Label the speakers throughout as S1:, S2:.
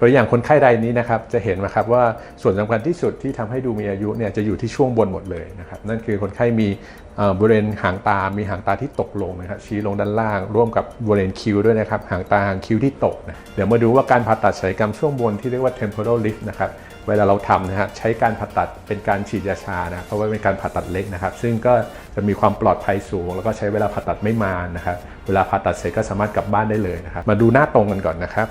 S1: ตัวอย่างคนไข้รายนี้นะครับจะเห็นนะครับว่าส่วนสำคัญที่สุดที่ทำให้ดูมีอายุเนี่ยจะอยู่ที่ช่วงบนหมดเลยนะครับนั่นคือคนไข้มีบริเวณหางตา มีหางตาที่ตกลงนะครับชี้ลงด้านล่าง ร่วมกับบริเวณคิ้วด้วยนะครับหางตาหางคิ้วที่ตกนะเดี๋ยวมาดูว่าการผ่าตัดศัลยกรรมช่วงบนที่เรียกว่า temporal lift นะครับเวลาเราทำนะฮะใช้การผ่าตัดเป็นการฉีดยาชานะเพราะว่าเป็นการผ่าตัดเล็กนะครับ ซึ่งก็จะมีความปลอดภัยสูง แล้วก็ใช้เวลาผ่าตัดไม่นานนะครับเวลาผ่าตัดเสร็จก็สามารถกลับบ้านได้เลยนะครับมาดูหน้าตรงกันก่อนนะครับ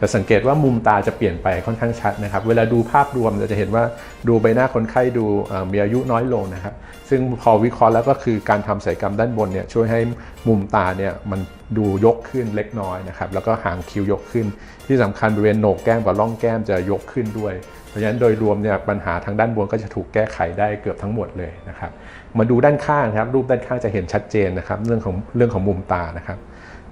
S1: จะสังเกตว่ามุมตาจะเปลี่ยนไปค่อนข้างชัดนะครับ เวลาดูภาพรวมเราจะเห็นว่าดูใบหน้าคนไข้ดูมีอายุน้อยลงนะครับ ซึ่งพอวิเคราะห์แล้วก็คือการทำศัลยกรรมด้านบนเนี่ยช่วยให้มุมตาเนี่ยมันดูยกขึ้นเล็กน้อยนะครับ แล้วก็หางคิ้วยกขึ้น ที่สำคัญบริเวณโหนกแก้มกับร่องแก้มจะยกขึ้นด้วย เพราะฉะนั้นโดยรวมเนี่ยปัญหาทางด้านบนก็จะถูกแก้ไขได้เกือบทั้งหมดเลยนะครับ มาดูด้านข้างนะครับรูปด้านข้างจะเห็นชัดเจนนะครับ เรื่องของเรื่องของมุมตานะครับ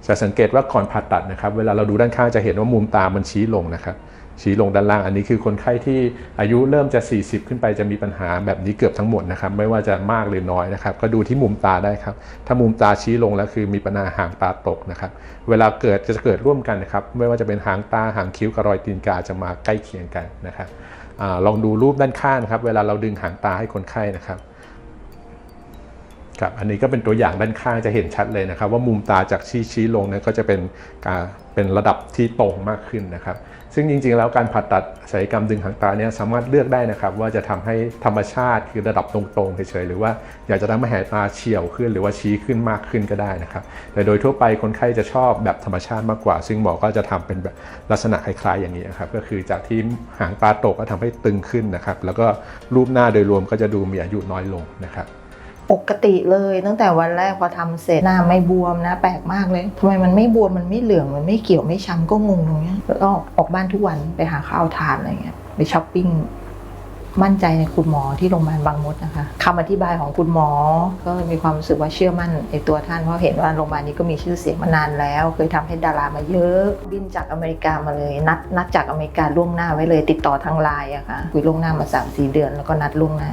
S1: จะสังเกตว่าก่อนผ่าตัดนะครับ เวลาเราดูด้านข้างจะเห็นว่ามุมตามันชี้ลงนะครับ ชี้ลงด้านล่างอันนี้คือคนไข้ที่อายุเริ่มจะ 40 ขึ้นไปจะมีปัญหาแบบนี้เกือบทั้งหมดนะครับ ไม่ว่าจะมากหรือน้อยนะครับ ก็ดูที่มุมตาได้ครับ ถ้ามุมตาชี้ลงแล้วคือมีปัญหาหางตาตกนะครับ เวลาเกิดจะเกิดร่วมกันนะครับ ไม่ว่าจะเป็นหางตาหางคิ้วกับรอยตีนกาจะมาใกล้เคียงกันนะครับอลองดูรูปด้านข้างนะครับ เวลาเราดึงหางตาให้คนไข้นะครับ ครับอันนี้ก็เป็นตัวอย่างด้านข้างจะเห็นชัดเลยนะครับ ว่ามุมตาจากชี้ชี้ลงเนี่ยก็จะเป็นการเป็นระดับที่ตรงมากขึ้นนะครับ ซึ่งจริงๆ แล้วการผ่าตัดศัลยกรรมดึงหางตาเนี่ยสามารถเลือกได้นะครับ ว่าจะทำให้ธรรมชาติคือระดับตรงๆเฉยๆหรือว่าอยากจะทำให้หางตาเฉียวขึ้น หรือว่าชี้ขึ้นมากขึ้นก็ได้นะครับ แต่โดยทั่วไปคนไข้จะชอบแบบธรรมชาติมากกว่า ซึ่งหมอก็จะทำเป็นแบบลักษณะคล้ายๆอย่างนี้นะครับก็คือจากที่หางตาตกก็ทำให้ตึงขึ้นนะครับ แล้วก็รูปหน้าโดยรวมก็จะดูมีอายุน้อยลงนะครับ
S2: ปกติเลยตั้งแต่วันแรกพอทำเสร็จหน้าไม่บวมนะ แปลกมากเลยทำไมมันไม่บวมมันไม่เหลืองมันไม่เกี่ยวไม่ช้ำก็งงตรงนี้แล้วก็ออกบ้านทุกวันไปหาข้าวทานอะไรเงี้ยไปช้อปปิ้งมั่นใจในคุณหมอที่โรงพยาบาลบางมดนะคะคำอธิบายของคุณหมอ ก็มีความรู้สึกว่าเชื่อมั่นในตัวท่านเพราะเห็นว่าโรงพยาบาลนี้ก็มีชื่อเสียงมานานแล้ว เคยทำให้ดารามาเยอะบินจากอเมริกามาเลย นัดนัดจากอเมริกาล่วงหน้าไว้เลย ติดต่อทางไลน์อะค่ะคุยล่วงหน้ามาสามสี่เดือนแล้วก็นัดล่วงหน้า